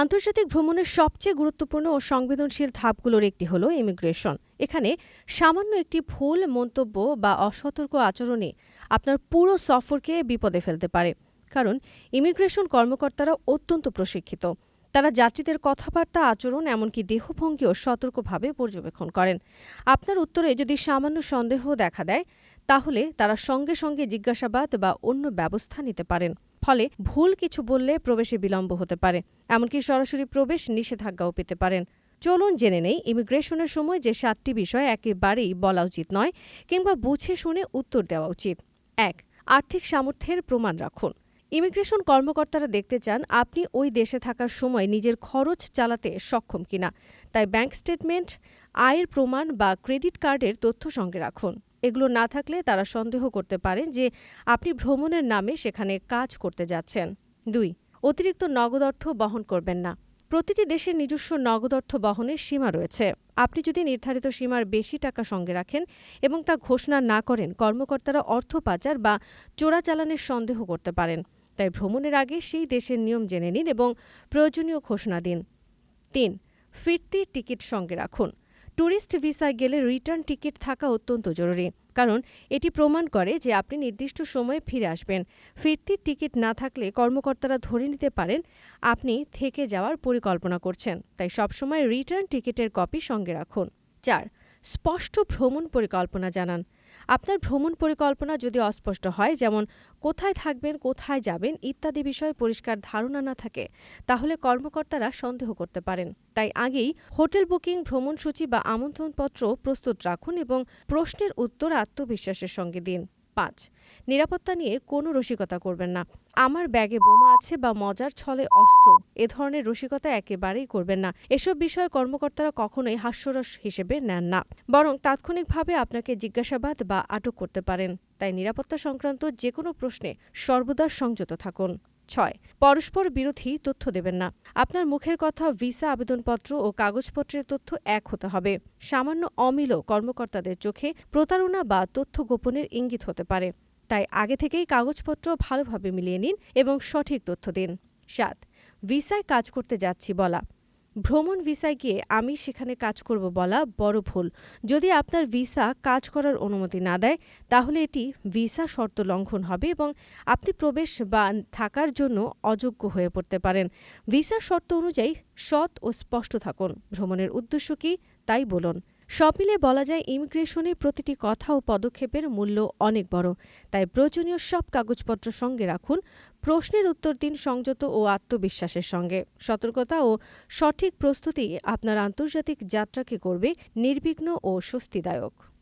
আন্তর্জাতিক ভ্রমণের সবচেয়ে গুরুত্বপূর্ণ ও সংবেদনশীল ধাপগুলোর একটি হলো ইমিগ্রেশন। এখানে সামান্য একটি ভুল মন্তব্য বা অসতর্ক আচরণে আপনার পুরো সফরকে বিপদে ফেলতে পারে। কারণ ইমিগ্রেশন কর্মকর্তারা অত্যন্ত প্রশিক্ষিত। তারা যাত্রীদের কথাবার্তা, আচরণ, এমনকি দেহভঙ্গিও সতর্কভাবে পর্যবেক্ষণ করেন। আপনার উত্তরে যদি সামান্য সন্দেহ দেখা দেয়, তাহলে তারা সঙ্গে সঙ্গে জিজ্ঞাসাবাদ বা অন্য ব্যবস্থা নিতে পারেন। ফলে ভুল কিছু বললে প্রবেশে বিলম্ব হতে পারে। এমনকি সরাসরি প্রবেশ নিষেধাজ্ঞাও পেতে পারেন। চলুন জেনে নেই, ইমিগ্রেশনের সময় যে সাতটি বিষয় একেবারেই বলা উচিত নয় কিংবা বুঝে শুনে উত্তর দেওয়া উচিত। এক, আর্থিক সামর্থ্যের প্রমাণ রাখুন। ইমিগ্রেশন কর্মকর্তারা দেখতে চান আপনি ওই দেশে থাকার সময় নিজের খরচ চালাতে সক্ষম কিনা। তাই ব্যাংক স্টেটমেন্ট, আয়ের প্রমাণ বা ক্রেডিট কার্ডের তথ্য সঙ্গে রাখুন। এগুলো না থাকলে তারা সন্দেহ করতে পারেন যে আপনি ভ্রমণের নামে সেখানে কাজ করতে যাচ্ছেন। দুই, অতিরিক্ত নগদ অর্থ বহন করবেন না। প্রতিটি দেশের নিজস্ব নগদ অর্থ বহনের সীমা রয়েছে। আপনি যদি নির্ধারিত সীমার বেশি টাকা সঙ্গে রাখেন এবং তা ঘোষণা না করেন, কর্মকর্তারা অর্থ পাচার বা চোরাচালানের সন্দেহ করতে পারেন। তাই ভ্রমণের আগে সেই দেশের নিয়ম জেনে নিন এবং প্রয়োজনীয় ঘোষণা দিন। তিন, ফিরতি টিকিট সঙ্গে রাখুন। ট্যুরিস্ট ভিসায় গেলে রিটার্ন টিকিট থাকা অত্যন্ত জরুরি। কারণ এটি প্রমাণ করে যে আপনি নির্দিষ্ট সময়ে ফিরে আসবেন। ফিরতির টিকিট না থাকলে কর্মকর্তারা ধরে নিতে পারেন আপনি থেকে যাওয়ার পরিকল্পনা করছেন। তাই সবসময় রিটার্ন টিকিটের কপি সঙ্গে রাখুন। চার, স্পষ্ট ভ্রমণ পরিকল্পনা জানান। আপনার ভ্রমণ পরিকল্পনা যদি অস্পষ্ট হয়, যেমন কোথায় থাকবেন, কোথায় যাবেন ইত্যাদি বিষয়ে পরিষ্কার ধারণা না থাকে, তাহলে কর্মকর্তারা সন্দেহ করতে পারেন। তাই আগেই হোটেল বুকিং, ভ্রমণসূচি বা আমন্ত্রণপত্র প্রস্তুত রাখুন এবং প্রশ্নের উত্তর আত্মবিশ্বাসের সঙ্গে দিন। পাঁচ। নিরাপত্তা নিয়ে কোনো রসিকতা করবেন না। আমার ব্যাগে বোমা আছে বা মজার ছলে অস্ত্র, এ ধরনের রসিকতা একেবারেই করবেন না। এসব বিষয়ে কর্মকর্তারা কখনোই হাস্যরস হিসেবে নেন না। বরং তাৎক্ষণিকভাবে আপনাকে জিজ্ঞাসাবাদ বা আটক করতে পারেন। তাই নিরাপত্তা সংক্রান্ত যে কোনো প্রশ্নে সর্বদা সংযত থাকুন। ছয়। পরস্পর বিরোধী তথ্য দেবেন না। আপনার মুখের কথা, ভিসা আবেদনপত্র ও কাগজপত্রের তথ্য এক হতে হবে। সামান্য অমিলও কর্মকর্তাদের চোখে প্রতারণা বা তথ্য গোপনের ইঙ্গিত হতে পারে। তাই আগে থেকেই কাগজপত্র ভালোভাবে মিলিয়ে নিন এবং সঠিক তথ্য দিন। সাত। ভিসায় কাজ করতে যাচ্ছি বলা। ভ্রমণ ভিসায় গিয়ে আমি সেখানে কাজ করব বলা বড় ভুল। যদি আপনার ভিসা কাজ করার অনুমতি না দেয়, তাহলে এটি ভিসা শর্ত লঙ্ঘন হবে এবং আপনি প্রবেশ বা থাকার জন্য অযোগ্য হয়ে পড়তে পারেন। ভিসা শর্ত অনুযায়ী সৎ ও স্পষ্ট থাকুন। ভ্রমণের উদ্দেশ্য কি? তাই বলুন। সব মিলে বলা যায়, ইমিগ্রেশনের প্রতিটি কথা ও পদক্ষেপের মূল্য অনেক বড়। তাই প্রয়োজনীয় সব কাগজপত্র সঙ্গে রাখুন, প্রশ্নের উত্তর দিন সংযত ও আত্মবিশ্বাসের সঙ্গে। সতর্কতা ও সঠিক প্রস্তুতি আপনার আন্তর্জাতিক যাত্রাকে করবে নির্বিঘ্ন ও স্বস্তিদায়ক।